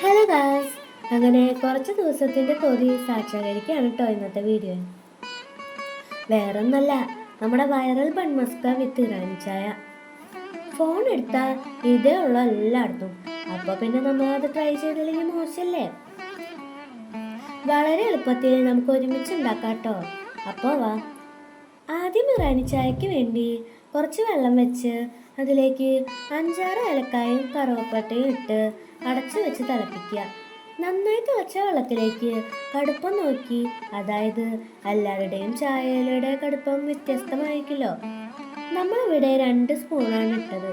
Hello Gauss അങ്ങനെ കുറച്ച് ദിവസത്തിന്റെ തോതി സാക്ഷാകരിക്കുകയാണ് കേട്ടോ ഇന്നത്തെ വീഡിയോ വേറൊന്നല്ല നമ്മുടെ വൈറൽ ബൺമസ്ക വിത്ത് ഇറാനി ചായ. ഫോൺ എടുത്താൽ ഇതേ ഉള്ള എല്ലായിടത്തും. അപ്പോൾ പിന്നെ നമ്മൾ അത് ട്രൈ ചെയ്തില്ലെങ്കിൽ മോശമല്ലേ വളരെ എളുപ്പത്തിൽ നമുക്ക് ഒരുമിച്ച് ഉണ്ടാക്കാം കേട്ടോ അപ്പോൾ വാ. ആദ്യം ഇറാനി ചായക്ക് വേണ്ടി കുറച്ച് വെള്ളം വെച്ച് അതിലേക്ക് അഞ്ചാറ് ഏലക്കായും കറുവപ്പട്ടയും ഇട്ട് അടച്ചു വെച്ച് തിളപ്പിക്കുക. നന്നായി തിളച്ച വെള്ളത്തിലേക്ക് കടുപ്പം നോക്കി. അതായത് എല്ലാവരുടെയും ചായയിലയുടെ കടുപ്പം വ്യത്യസ്തമായിരിക്കുമല്ലോ നമ്മളിവിടെ രണ്ട് സ്പൂണാണ് ഇട്ടത്.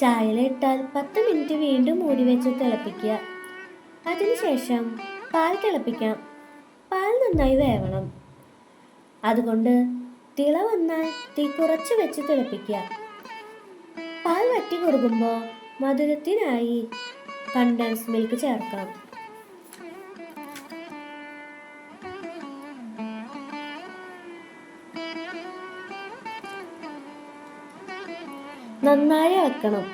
ചായയിലിട്ടാൽ പത്ത് മിനിറ്റ് വീണ്ടും മൂടി വെച്ച് തിളപ്പിക്കുക. അതിനുശേഷം പാൽ തിളപ്പിക്കാം. പാൽ നന്നായി വേവണം. അതുകൊണ്ട് തിള വന്നാൽ തീ കുറച്ച് വെച്ച് തിളപ്പിക്കുക. പാൽ വറ്റി കുറുകുമ്പോൾ മധുരത്തിനായി കണ്ടൻസ് മിൽക്ക് ചേർക്കാം നന്നായി ഇളക്കണം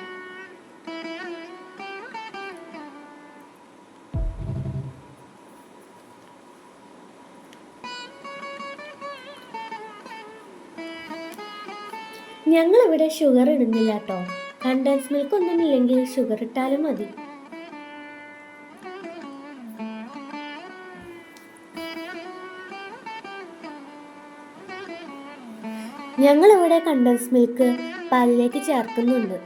ഞങ്ങൾ ഇവിടെ ഷുഗർ ഇടുന്നില്ല കേട്ടോ കണ്ടൻസ് മിൽക്ക് ഒന്നും ഇല്ലെങ്കിൽ ഷുഗർ ഇട്ടാലും മതി. ഞങ്ങൾ ഇവിടെ കണ്ടൻസ് മിൽക്ക് പാലിലേക്ക് ചേർക്കുന്നുണ്ട്.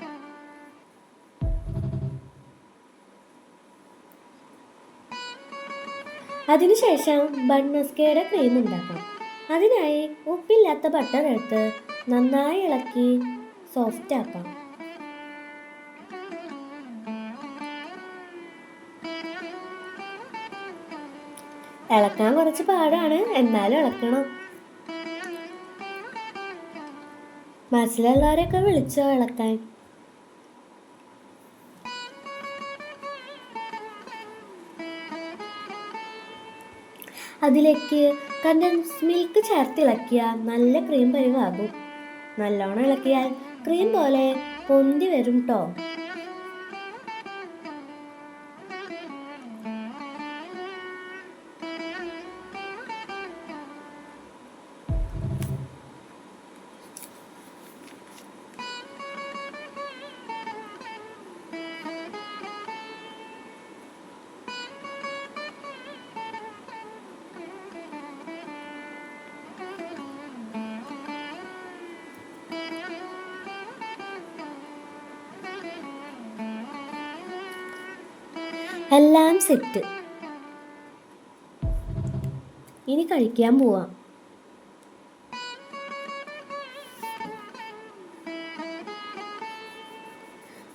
അതിനുശേഷം ബൺമസ്കയുടെ ക്രീം ഉണ്ടാക്കണം. അതിനായി ഉപ്പില്ലാത്ത ബട്ടർ എടുത്ത് നന്നായി ഇളക്കി സോഫ്റ്റ് ആക്കാം. ഇളക്കാൻ കുറച്ച് പാടാണ് എന്നാലും ഇളക്കണം. മനസ്സിലുള്ളവരെയൊക്കെ വിളിച്ചോ ഇളക്കാൻ. അതിലേക്ക് കണ്ടൻസ് മിൽക്ക് ചേർത്തിളക്കിയ നല്ല ക്രീം പരിവാകും. നല്ലോണം ഇളക്കിയാൽ ക്രീം പോലെ പൊന്തി വരും ട്ടോ. എല്ലാം സെറ്റ് ഇനി കഴിക്കാൻ പോവാം.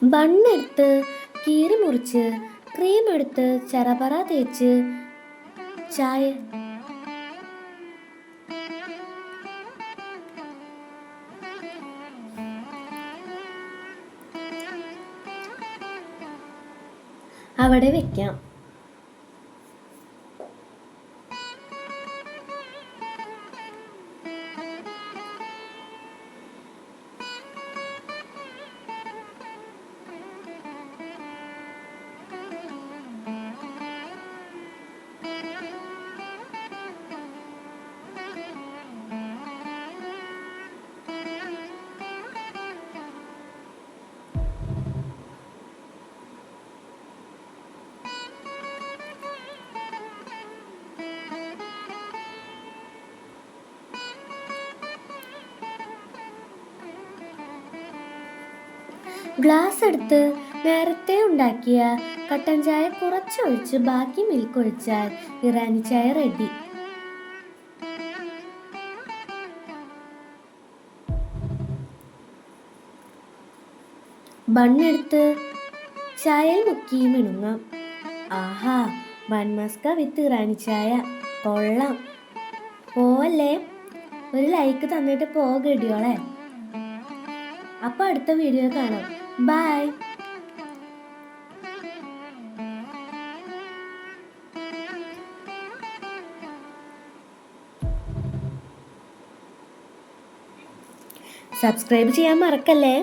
ബണ്ണെടുത്ത് കീറി മുറിച്ച് ക്രീം എടുത്ത് ചറപറ തേച്ച് ചായ അവിടെ വെക്കാം. ഗ്ലാസ് എടുത്ത് നേരത്തെ ഉണ്ടാക്കിയ കട്ടൻ ചായ കുറച്ചൊഴിച്ച് ബാക്കി മിൽക്ക് ഒഴിച്ചാൽ ഇറാനി ചായ റെഡി ബണ്ണെടുത്ത് ചായയിൽ മുക്കി മിണുങ്ങാം ആഹാ ബൺമസ്ക വിത്ത് ചായ. കൊള്ളാം. പോവല്ലേ? ഒരു ലൈക്ക് തന്നിട്ട് പോകടിയോളെ അപ്പോൾ അടുത്ത വീഡിയോ കാണാം. ബൈ സബ്സ്ക്രൈബ് ചെയ്യാൻ മറക്കല്ലേ?